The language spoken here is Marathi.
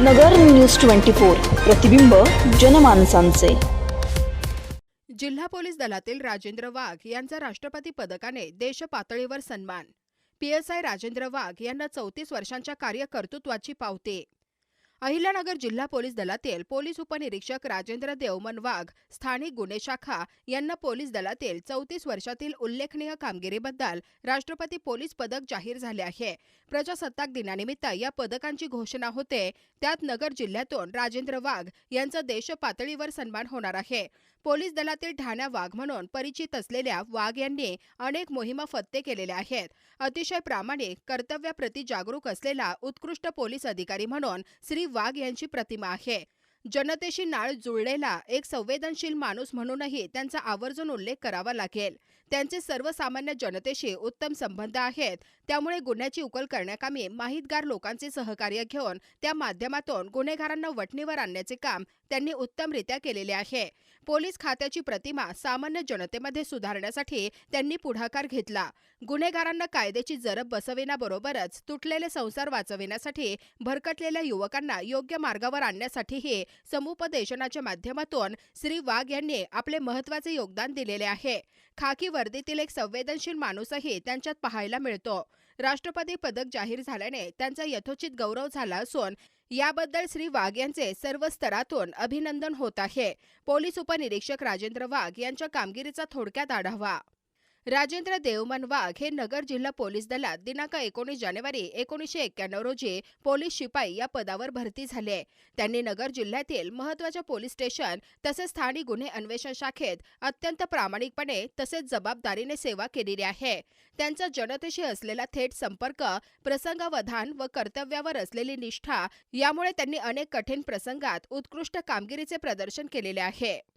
नगर न्यूज ट्वेंटी फोर प्रतिबिंब जनमानसांचे. जिल्हा पोलीस दलातील राजेंद्र वाघ यांचा राष्ट्रपती पदकाने देश पातळीवर सन्मान. पीएसआय राजेंद्र वाघ यांना चौतीस वर्षांच्या कार्यकर्तृत्वाची पावती. अहिल्यानगर जिल्हा पोलीस दलातील पोलीस उपनिरीक्षक राजेंद्र देवमन वाघ स्थानिक गुन्हे शाखा यांना पोलीस दलातील चौतीस वर्षातील उल्लेखनीय कामगिरीबद्दल राष्ट्रपती पोलीस पदक जाहीर झाले आहे. प्रजासत्ताक दिनानिमित्त या पदकांची घोषणा होते त्यात नगर जिल्ह्यातून राजेंद्र वाघ यांचा देश पातळीवर सन्मान होणार आहे. पोलीस दलातील ठाण्या वाघ म्हणून परिचित असलेल्या वाघ यांनी अनेक मोहिमा फत्ते केलेल्या आहेत. अतिशय प्रामाणिक कर्तव्याप्रती जागरूक असलेला उत्कृष्ट पोलीस अधिकारी म्हणून श्री वाघ यांची प्रतिमा आहे. जनतेशी नाळ जुळलेला एक संवेदनशील माणूस म्हणूनही त्यांचा आवर्जून उल्लेख करावा लागेल. त्यांचे सर्वसामान्य जनतेशी उत्तम संबंध आहेत. त्यामुळे गुन्ह्याची उकल करण्याकामी माहितगार लोकांचे सहकार्य घेऊन त्या माध्यमातून गुन्हेगारांना वटणीवर आणण्याचे काम त्यांनी उत्तमरित्या केलेले आहे. पोलीस खात्याची प्रतिमा सामान्य जनतेमध्ये सुधारण्यासाठी त्यांनी पुढाकार घेतला. गुन्हेगारांना कायद्याची जरब बसविण्याबरोबरच तुटलेले संसार वाचविण्यासाठी भरकटलेल्या युवकांना योग्य मार्गावर आणण्यासाठीही समुपदेशनाच्या माध्यमातून श्री वाघ यांनी आपले महत्त्वाचे योगदान दिलेले आहे. खाकी वर्दीतील एक संवेदनशील माणूसही त्यांच्यात पाहायला मिळतो. राष्ट्रपती पदक जाहीर झाल्याने त्यांचा यथोचित गौरव झाला असून याबद्दल श्री वाघ यांचे सर्व स्तरातून अभिनंदन होत आहे. पोलीस उपनिरीक्षक राजेंद्र वाघ यांच्या कामगिरीचा थोडक्यात आढावा राजेंद्र देवमन वाघ हे नगर जिल्हा पोलीस दलात दिनांक एकोणीस जानेवारी एकोणीसशे एक्क्याण्णव रोजी पोलीस शिपाई या पदावर भरती झाले त्यांनी नगर जिल्ह्यातील महत्त्वाच्या पोलीस स्टेशन तसेच स्थानिक गुन्हे अन्वेषण शाखेत अत्यंत प्रामाणिकपणे तसेच जबाबदारीने सेवा केलेली आहे. त्यांचा जनतेशी असलेला थेट संपर्क प्रसंगावधान व कर्तव्यावर असलेली निष्ठा यामुळे त्यांनी अनेक कठीण प्रसंगात उत्कृष्ट कामगिरीचे प्रदर्शन केलेले आहे.